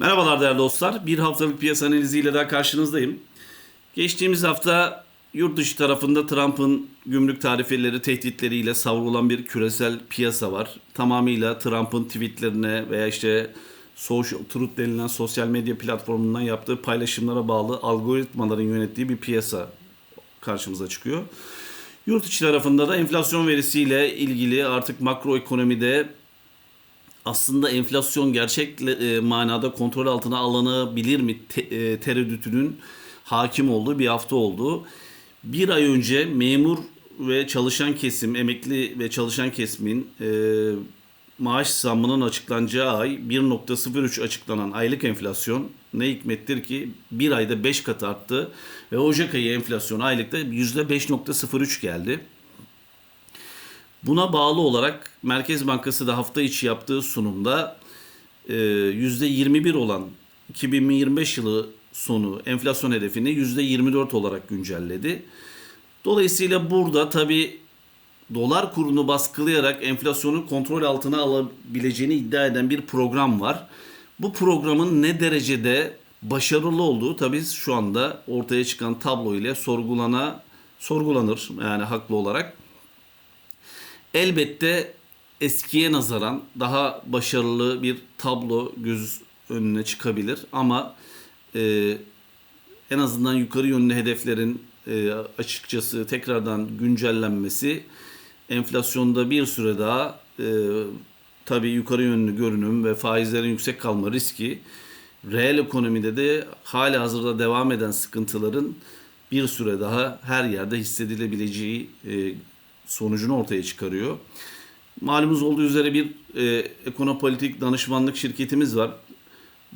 Merhabalar değerli dostlar. Bir haftalık piyasa analiziyle daha karşınızdayım. Geçtiğimiz hafta yurt dışı tarafında Trump'ın gümrük tarifeleri tehditleriyle savrulan bir küresel piyasa var. Tamamıyla Trump'ın tweetlerine veya işte social truth denilen sosyal medya platformundan yaptığı paylaşımlara bağlı algoritmaların yönettiği bir piyasa karşımıza çıkıyor. Yurt içi tarafında da enflasyon verisiyle ilgili artık makroekonomide aslında enflasyon gerçek e, manada kontrol altına alınabilir mi te, e, tereddütünün hakim olduğu bir hafta oldu. Bir ay önce memur ve çalışan kesim, emekli ve çalışan kesimin e, maaş zammının açıklanacağı ay 1.03 açıklanan aylık enflasyon ne hikmettir ki bir ayda 5 kat arttı ve Ocak ayı enflasyon aylıkta %5.03 geldi. Buna bağlı olarak Merkez Bankası da hafta içi yaptığı sunumda e, %21 olan 2025 yılı sonu enflasyon hedefini %24 olarak güncelledi. Dolayısıyla burada tabi dolar kurunu baskılayarak enflasyonu kontrol altına alabileceğini iddia eden bir program var. Bu programın ne derecede başarılı olduğu tabi şu anda ortaya çıkan tablo ile sorgulana sorgulanır yani haklı olarak. Elbette eskiye nazaran daha başarılı bir tablo göz önüne çıkabilir ama e, en azından yukarı yönlü hedeflerin e, açıkçası tekrardan güncellenmesi enflasyonda bir süre daha e, tabii yukarı yönlü görünüm ve faizlerin yüksek kalma riski reel ekonomide de hala hazırda devam eden sıkıntıların bir süre daha her yerde hissedilebileceği e, sonucunu ortaya çıkarıyor. Malumuz olduğu üzere bir e, ekonopolitik danışmanlık şirketimiz var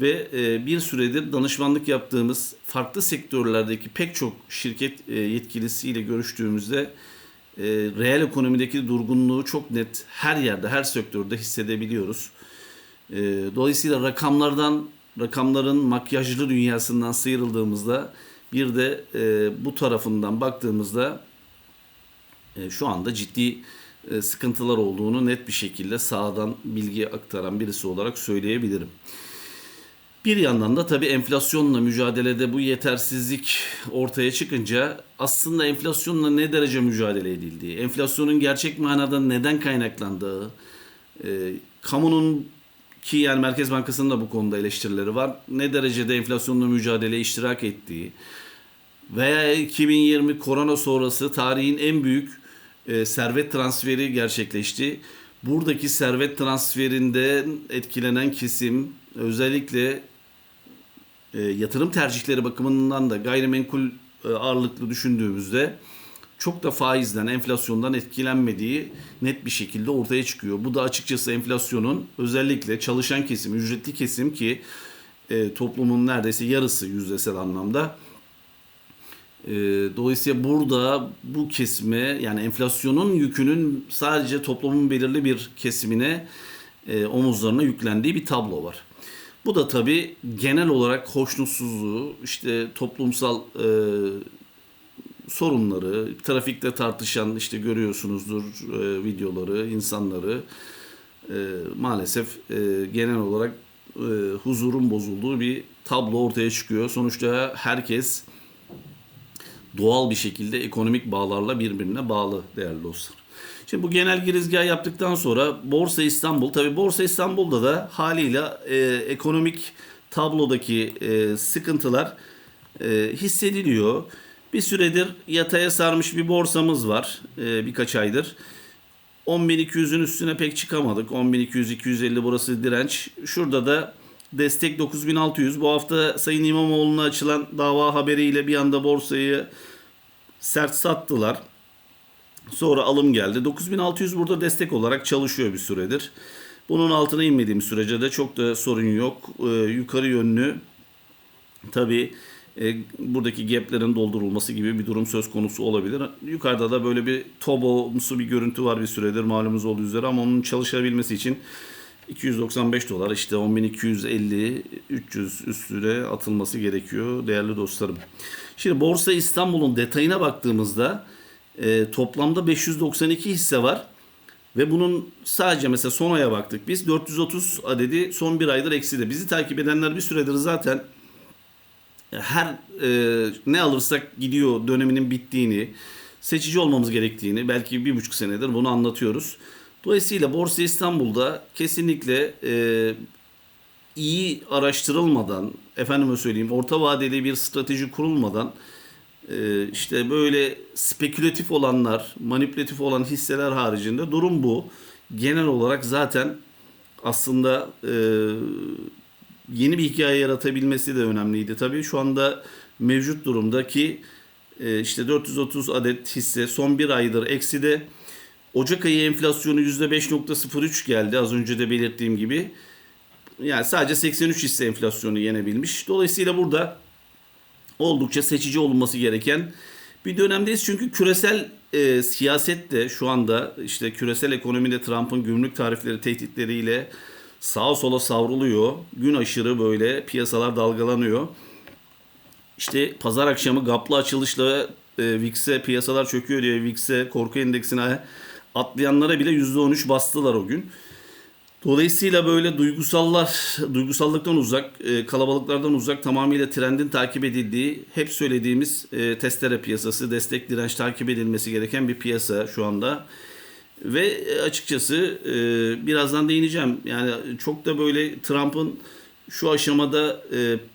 ve e, bir süredir danışmanlık yaptığımız farklı sektörlerdeki pek çok şirket e, yetkilisiyle görüştüğümüzde e, reel ekonomideki durgunluğu çok net her yerde, her sektörde hissedebiliyoruz. E, dolayısıyla rakamlardan, rakamların makyajlı dünyasından sıyrıldığımızda bir de e, bu tarafından baktığımızda e, şu anda ciddi e, sıkıntılar olduğunu net bir şekilde sağdan bilgi aktaran birisi olarak söyleyebilirim. Bir yandan da tabii enflasyonla mücadelede bu yetersizlik ortaya çıkınca aslında enflasyonla ne derece mücadele edildiği, enflasyonun gerçek manada neden kaynaklandığı, e, kamunun ki yani Merkez Bankası'nın da bu konuda eleştirileri var. Ne derecede enflasyonla mücadele iştirak ettiği veya 2020 korona sonrası tarihin en büyük e, servet transferi gerçekleşti. Buradaki servet transferinden etkilenen kesim özellikle e, yatırım tercihleri bakımından da gayrimenkul e, ağırlıklı düşündüğümüzde çok da faizden, enflasyondan etkilenmediği net bir şekilde ortaya çıkıyor. Bu da açıkçası enflasyonun özellikle çalışan kesim, ücretli kesim ki e, toplumun neredeyse yarısı yüzdesel anlamda e, dolayısıyla burada bu kesime yani enflasyonun yükünün sadece toplumun belirli bir kesimine e, omuzlarına yüklendiği bir tablo var. Bu da tabii genel olarak hoşnutsuzluğu, işte toplumsal e, sorunları, trafikte tartışan işte görüyorsunuzdur e, videoları, insanları e, maalesef e, genel olarak e, huzurun bozulduğu bir tablo ortaya çıkıyor. Sonuçta herkes doğal bir şekilde ekonomik bağlarla birbirine bağlı değerli dostlar. Şimdi bu genel girizgah yaptıktan sonra Borsa İstanbul, tabi Borsa İstanbul'da da haliyle e, ekonomik tablodaki e, sıkıntılar e, hissediliyor. Bir süredir yataya sarmış bir borsamız var e, birkaç aydır. 10.200'ün üstüne pek çıkamadık. 10.200-250 burası direnç. Şurada da destek 9600. Bu hafta Sayın İmamoğlu'na açılan dava haberiyle bir anda borsayı sert sattılar. Sonra alım geldi. 9600 burada destek olarak çalışıyor bir süredir. Bunun altına inmediğim sürece de çok da sorun yok. Ee, yukarı yönlü tabi e, buradaki gaplerin doldurulması gibi bir durum söz konusu olabilir. Yukarıda da böyle bir tobomsu bir görüntü var bir süredir malumunuz olduğu üzere ama onun çalışabilmesi için 295 dolar işte 10.250 300 üstüne atılması gerekiyor değerli dostlarım. Şimdi Borsa İstanbul'un detayına baktığımızda e, toplamda 592 hisse var. Ve bunun sadece mesela son aya baktık biz 430 adedi son bir aydır ekside. Bizi takip edenler bir süredir zaten her e, ne alırsak gidiyor döneminin bittiğini, seçici olmamız gerektiğini belki bir buçuk senedir bunu anlatıyoruz. Dolayısıyla Borsa İstanbul'da kesinlikle e, iyi araştırılmadan, efendime söyleyeyim orta vadeli bir strateji kurulmadan e, işte böyle spekülatif olanlar, manipülatif olan hisseler haricinde durum bu. Genel olarak zaten aslında e, yeni bir hikaye yaratabilmesi de önemliydi. Tabii şu anda mevcut durumdaki e, işte 430 adet hisse son bir aydır eksi de Ocak ayı enflasyonu %5.03 geldi az önce de belirttiğim gibi. Yani sadece 83 hisse enflasyonu yenebilmiş. Dolayısıyla burada oldukça seçici olunması gereken bir dönemdeyiz. Çünkü küresel e, siyaset de şu anda işte küresel ekonomide Trump'ın gümrük tarifleri tehditleriyle sağa sola savruluyor. Gün aşırı böyle piyasalar dalgalanıyor. İşte pazar akşamı gaplı açılışla e, VIX'e piyasalar çöküyor diye VIX'e korku endeksine atlayanlara bile %13 bastılar o gün. Dolayısıyla böyle duygusallar, duygusallıktan uzak, e, kalabalıklardan uzak tamamıyla trendin takip edildiği, hep söylediğimiz e, testere piyasası, destek direnç takip edilmesi gereken bir piyasa şu anda. Ve e, açıkçası birazdan değineceğim. Yani çok da böyle Trump'ın şu aşamada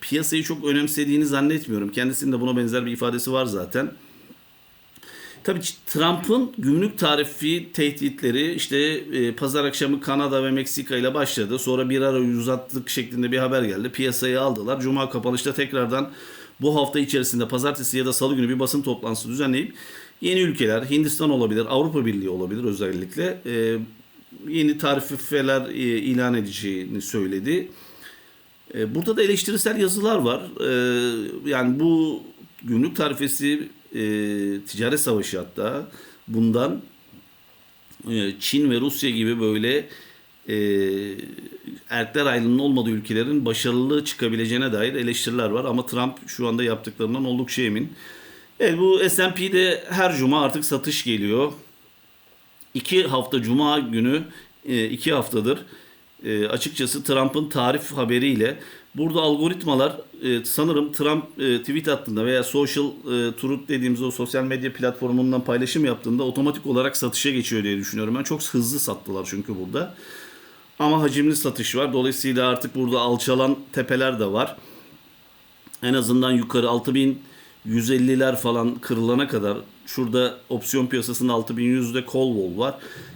piyasayı çok önemsediğini zannetmiyorum. Kendisinin de buna benzer bir ifadesi var zaten. Tabii Trump'ın gümrük tarifi tehditleri işte e, pazar akşamı Kanada ve Meksika ile başladı. Sonra bir ara uzattık şeklinde bir haber geldi. Piyasayı aldılar. Cuma kapanışta tekrardan bu hafta içerisinde pazartesi ya da salı günü bir basın toplantısı düzenleyip yeni ülkeler Hindistan olabilir, Avrupa Birliği olabilir özellikle e, yeni tarifeler e, ilan edeceğini söyledi. E, burada da eleştirisel yazılar var. E, yani bu gümrük tarifesi e, ticaret savaşı hatta bundan e, Çin ve Rusya gibi böyle e, erkler ayrılığının olmadığı ülkelerin başarılı çıkabileceğine dair eleştiriler var. Ama Trump şu anda yaptıklarından oldukça emin. Evet bu S&P'de her cuma artık satış geliyor. İki hafta cuma günü e, iki haftadır e, açıkçası Trump'ın tarif haberiyle burada algoritmalar e, sanırım Trump e, tweet attığında veya social e, truth dediğimiz o sosyal medya platformundan paylaşım yaptığında otomatik olarak satışa geçiyor diye düşünüyorum. Ben çok hızlı sattılar çünkü burada. Ama hacimli satış var. Dolayısıyla artık burada alçalan tepeler de var. En azından yukarı 6150'ler falan kırılana kadar şurada opsiyon piyasasının 6100'de call wall var.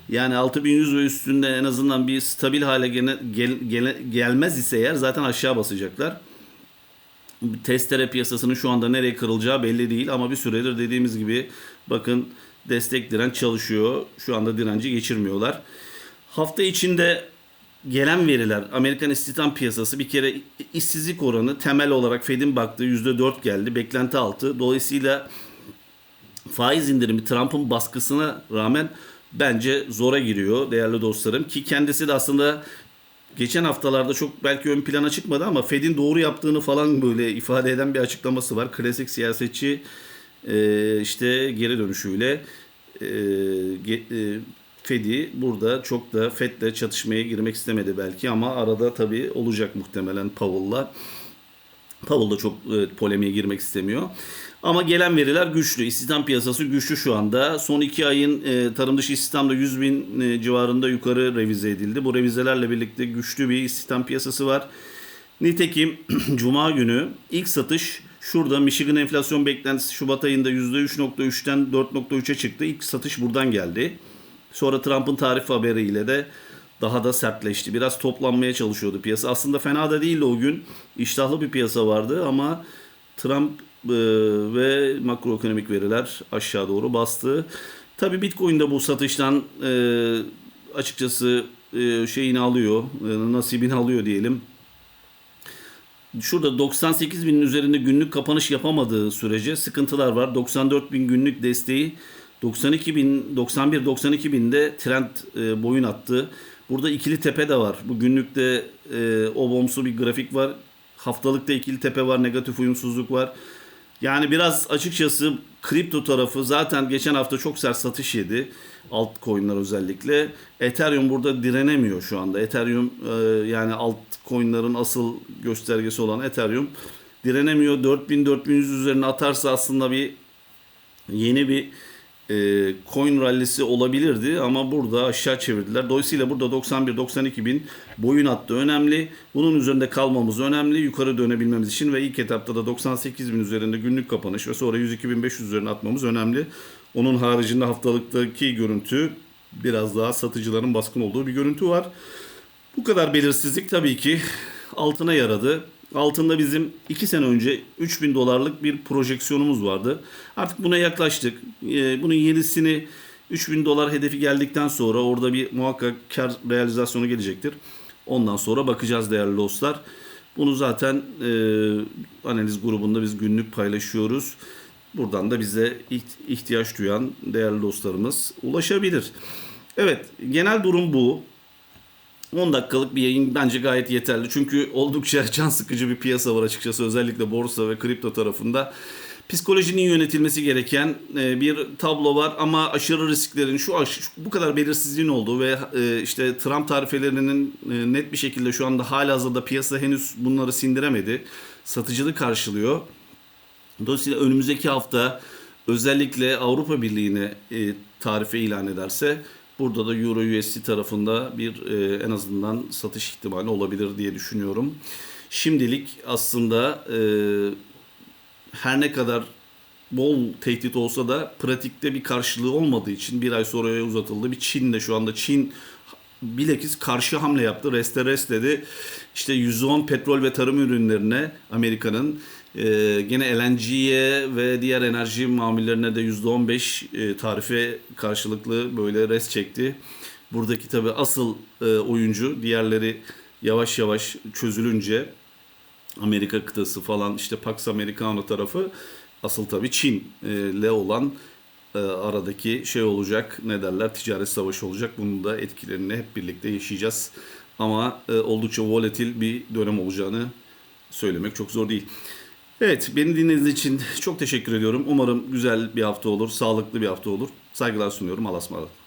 Yani 6100 ve üstünde en azından bir stabil hale gene, gel, gel, gelmez ise eğer zaten aşağı basacaklar. Testere piyasasının şu anda nereye kırılacağı belli değil ama bir süredir dediğimiz gibi bakın destek direnç çalışıyor. Şu anda direnci geçirmiyorlar. Hafta içinde gelen veriler Amerikan istihdam piyasası bir kere işsizlik oranı temel olarak Fed'in baktığı %4 geldi. Beklenti altı. Dolayısıyla faiz indirimi Trump'ın baskısına rağmen bence zora giriyor değerli dostlarım. Ki kendisi de aslında geçen haftalarda çok belki ön plana çıkmadı ama Fed'in doğru yaptığını falan böyle ifade eden bir açıklaması var. Klasik siyasetçi işte geri dönüşüyle Fed'i burada çok da Fed'le çatışmaya girmek istemedi belki ama arada tabii olacak muhtemelen Powell'la. Powell da çok e, polemiğe girmek istemiyor. Ama gelen veriler güçlü. İstihdam piyasası güçlü şu anda. Son iki ayın e, tarım dışı istihdamda 100 bin e, civarında yukarı revize edildi. Bu revizelerle birlikte güçlü bir istihdam piyasası var. Nitekim Cuma günü ilk satış şurada Michigan enflasyon beklentisi Şubat ayında %3.3'ten 4.3'e çıktı. İlk satış buradan geldi. Sonra Trump'ın tarif haberiyle de daha da sertleşti. Biraz toplanmaya çalışıyordu piyasa. Aslında fena da değildi o gün. İştahlı bir piyasa vardı ama Trump e, ve makroekonomik veriler aşağı doğru bastı. Tabi Bitcoin'de bu satıştan e, açıkçası e, şeyini alıyor, nasibini alıyor diyelim. Şurada 98 binin üzerinde günlük kapanış yapamadığı sürece sıkıntılar var. 94 bin günlük desteği 92 bin, 91 92 binde trend e, boyun attı. Burada ikili tepe de var. Bu günlükte e, o bomsu bir grafik var. Haftalıkta ikili tepe var, negatif uyumsuzluk var. Yani biraz açıkçası kripto tarafı zaten geçen hafta çok sert satış yedi. Altcoin'ler özellikle. Ethereum burada direnemiyor şu anda. Ethereum e, yani altcoin'ların asıl göstergesi olan Ethereum direnemiyor. 4000-4100 üzerine atarsa aslında bir yeni bir e, coin rallisi olabilirdi ama burada aşağı çevirdiler. Dolayısıyla burada 91-92 bin boyun attı önemli. Bunun üzerinde kalmamız önemli. Yukarı dönebilmemiz için ve ilk etapta da 98 bin üzerinde günlük kapanış ve sonra 102.500 üzerine atmamız önemli. Onun haricinde haftalıktaki görüntü biraz daha satıcıların baskın olduğu bir görüntü var. Bu kadar belirsizlik tabii ki altına yaradı. Altında bizim 2 sene önce 3000 dolarlık bir projeksiyonumuz vardı. Artık buna yaklaştık. Ee, Bunun yenisini 3000 dolar hedefi geldikten sonra orada bir muhakkak kar realizasyonu gelecektir. Ondan sonra bakacağız değerli dostlar. Bunu zaten e, analiz grubunda biz günlük paylaşıyoruz. Buradan da bize iht- ihtiyaç duyan değerli dostlarımız ulaşabilir. Evet, genel durum bu. 10 dakikalık bir yayın bence gayet yeterli. Çünkü oldukça can sıkıcı bir piyasa var açıkçası özellikle borsa ve kripto tarafında. Psikolojinin yönetilmesi gereken e, bir tablo var ama aşırı risklerin şu aş- bu kadar belirsizliğin olduğu ve e, işte Trump tarifelerinin e, net bir şekilde şu anda halihazırda piyasa henüz bunları sindiremedi. Satıcılık karşılıyor. Dolayısıyla önümüzdeki hafta özellikle Avrupa Birliği'ne tarife ilan ederse burada da Euro USD tarafında bir e, en azından satış ihtimali olabilir diye düşünüyorum. Şimdilik aslında e, her ne kadar bol tehdit olsa da pratikte bir karşılığı olmadığı için bir ay sonraya uzatıldı. Bir Çin de şu anda Çin bilakis karşı hamle yaptı. Reste rest dedi. İşte %10 petrol ve tarım ürünlerine Amerika'nın e, gene LNG'ye ve diğer enerji mamullerine de %15 e, tarife karşılıklı böyle rest çekti. Buradaki tabi asıl e, oyuncu diğerleri yavaş yavaş çözülünce Amerika kıtası falan işte Pax Americana tarafı asıl tabii Çin'le olan e, aradaki şey olacak ne derler ticaret savaşı olacak. Bunun da etkilerini hep birlikte yaşayacağız. Ama e, oldukça volatil bir dönem olacağını söylemek çok zor değil. Evet beni dinlediğiniz için çok teşekkür ediyorum. Umarım güzel bir hafta olur, sağlıklı bir hafta olur. Saygılar sunuyorum. Allah'a ısmarladık.